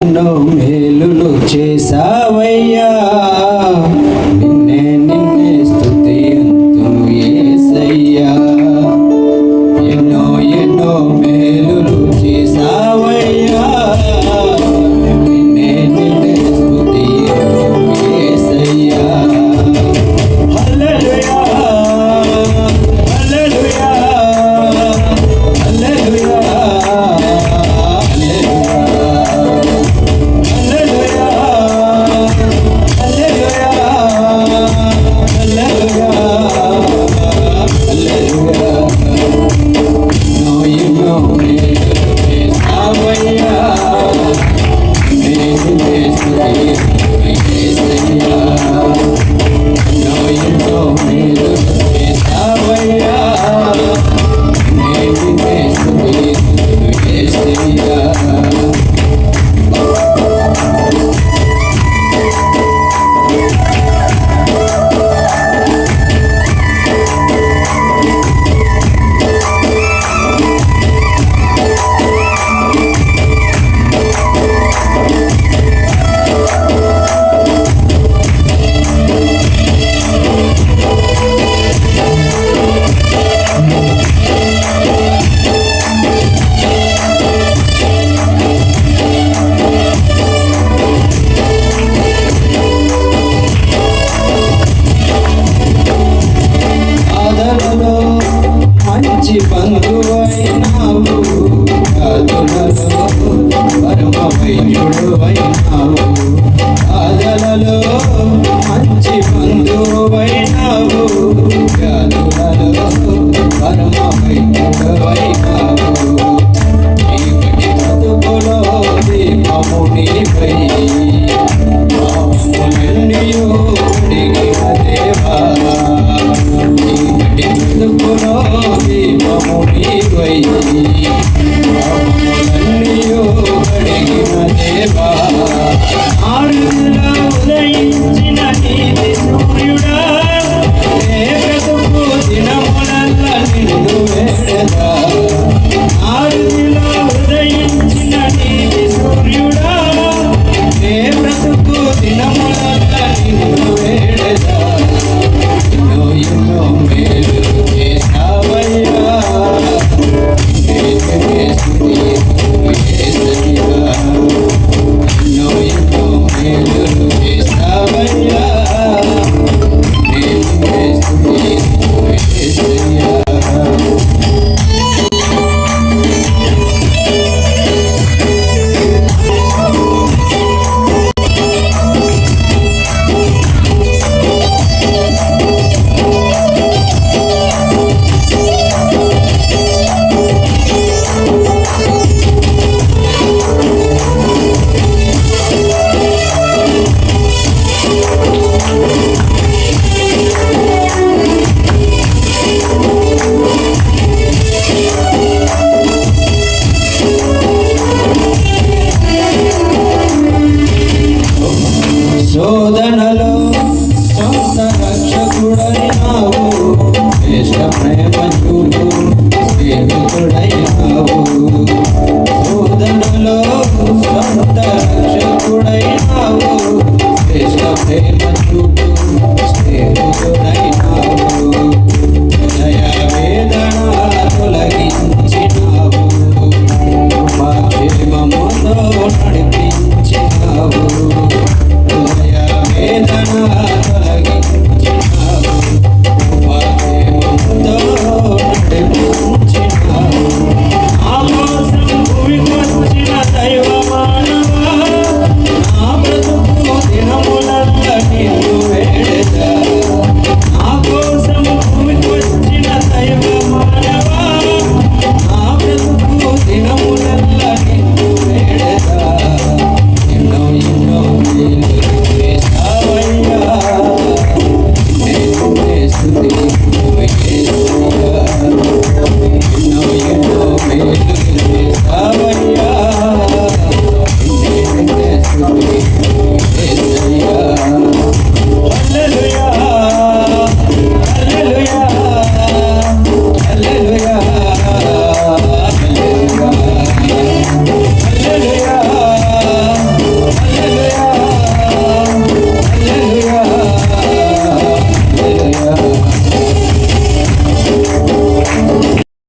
ఎన్నో మేలులు చేసావయ్యా Oh. మంచి బంధువైనావు కాదులలో పరమ వైద్యుడు అయినావు కాదలలో ஆறு நில esta prueba dura. que se.